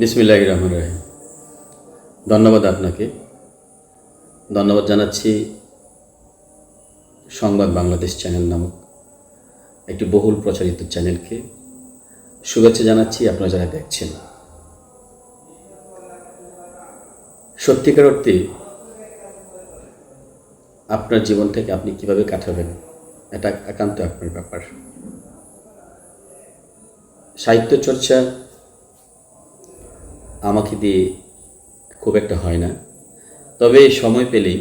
বিসমিল্লাহ রহমান রাহিম। ধন্যবাদ আপনাকে। ধন্যবাদ জানাচ্ছি সংবাদ বাংলাদেশ চ্যানেল নামক একটি বহুল প্রচারিত চ্যানেলকে। শুভেচ্ছা জানাচ্ছি, আপনারা যারা দেখছেন। সত্যিকার অর্থে আপনার জীবন থেকে আপনি কীভাবে কাটাবেন, এটা একান্ত আপনার ব্যাপার। সাহিত্য চর্চা আমাকে দিয়ে খুব একটা হয় না। তবে সময় পেলেই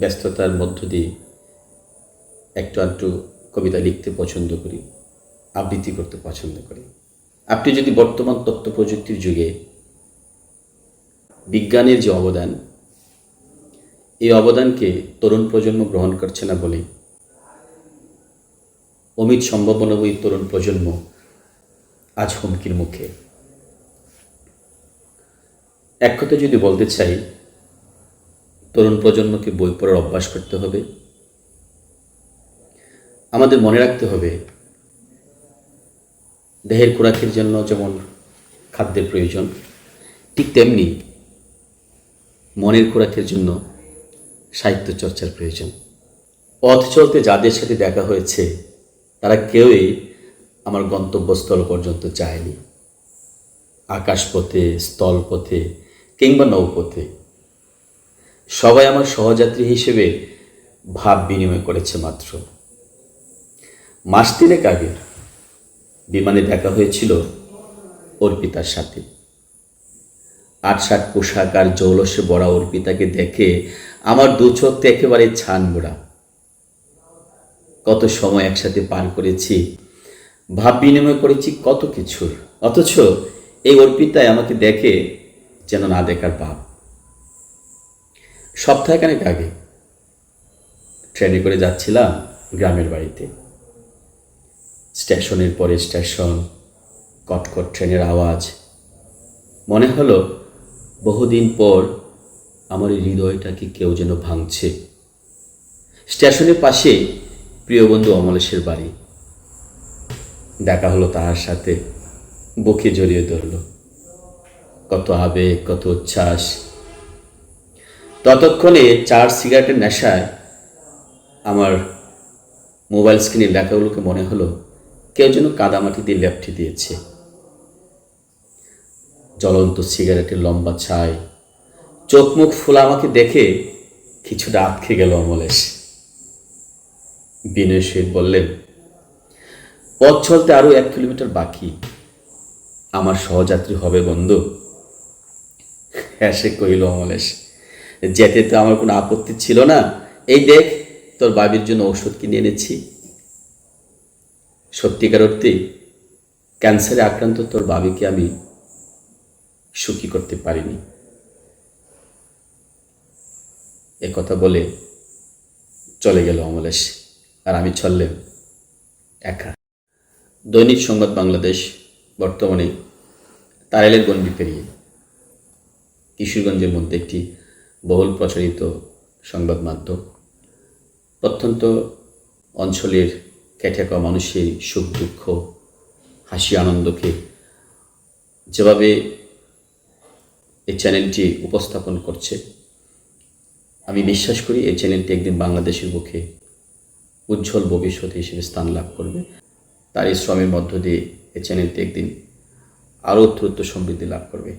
ব্যস্ততার মধ্য দিয়ে একটু আধটু কবিতা লিখতে পছন্দ করি, আবৃত্তি করতে পছন্দ করি। আপনি যদি বর্তমান তথ্য প্রযুক্তির যুগে বিজ্ঞানের যে অবদান, এই অবদানকে তরুণ প্রজন্ম গ্রহণ করছে না বলে অমিত সম্ভাবনাময়ী তরুণ প্রজন্ম আজ হুমকির মুখে। এক কথা যদি বলতে চাই, তরুণ প্রজন্মকে বই পড়ার অভ্যাস করতে হবে। আমাদের মনে রাখতে হবে, দেহের খোরাকের জন্য যেমন খাদ্যের প্রয়োজন, ঠিক তেমনি মনের খোরাকের জন্য সাহিত্য চর্চার প্রয়োজন। পথ চলতে যাদের সাথে দেখা হয়েছে, তারা কেউই আমার গন্তব্যস্থল পর্যন্ত যায়নি। আকাশপথে, স্থলপথে কিংবা নৌপথে। সবাই আমার সহযাত্রী হিসেবে ভাব বিনিময় করেছে মাত্র। মাস তিনেক আগে বিমানে দেখা হয়েছিল অর্পিতার সাথে। আটসাট পোশাক আর জৌলসে বড়া অর্পিতাকে দেখে আমার দু চোখ একেবারে ছান মোড়া কত সময় একসাথে পার করেছি, ভাব বিনিময় করেছি কত কিছুর। অথচ এই অর্পিতায় আমাকে দেখে যেন না দেখার ভাব সপ্তাহখানেক আগে ট্রেনে করে যাচ্ছিলাম গ্রামের বাড়িতে। স্টেশনের পরে স্টেশন, কটকট ট্রেনের আওয়াজ। মনে হলো বহুদিন পর আমার এই হৃদয়টাকে কেউ যেন ভাঙছে। স্টেশনের পাশে প্রিয় বন্ধু অমলেশের বাড়ি। দেখা হলো তার সাথে, বুকে জড়িয়ে ধরল। কত আবেগ, কত উচ্ছ্বাস। ততক্ষণে চার সিগারেটের নেশায় আমার মোবাইল স্ক্রিনের লেখাগুলোকে মনে হলো, কেউ যেন কাদামাটি দিয়ে লেপটি দিয়েছে। জ্বলন্ত সিগারেটের লম্বা ছাই। চোখ মুখ ফুলা আমাকে দেখে কিছুটা আটকে গেল অমলেশ। বিনয় শেখ বললেন, পথ চলতে আরও এক কিলোমিটার বাকি। আমার সহযাত্রী হবে বন্ধু। হ্যাঁ সে কহিল, অমলেশ, যেতে তো আমার কোনো আপত্তি ছিল না। এই দেখ, তোর বাবির জন্য ওষুধ কিনে এনেছি। সত্যিকার অর্থে, ক্যান্সারে আক্রান্ত তোর বাবিকে আমি সুখী করতে পারিনি। এ কথা বলে চলে গেল অমলেশ, আর আমি চললেন একা। দৈনিক সংবাদ বাংলাদেশ, বর্তমানে তারেলের গণ্ডি পেরিয়ে। কিশোরগঞ্জের মধ্যে একটি বহুল প্রচারিত সংবাদ মাধ্যম। প্রত্যন্ত অঞ্চলের ক্যাঠাকা মানুষের সুখ, দুঃখ, হাসি, আনন্দকে যেভাবে এই চ্যানেলটি উপস্থাপন করছে, আমি বিশ্বাস করি এই চ্যানেলটি একদিন বাংলাদেশের বুকে উজ্জ্বল ভবিষ্যৎ হিসেবে স্থান লাভ করবে। তার এই শ্রমের মধ্য দিয়ে এই চ্যানেলটি একদিন আরও উত্তরোত্তর সমৃদ্ধি লাভ করবে।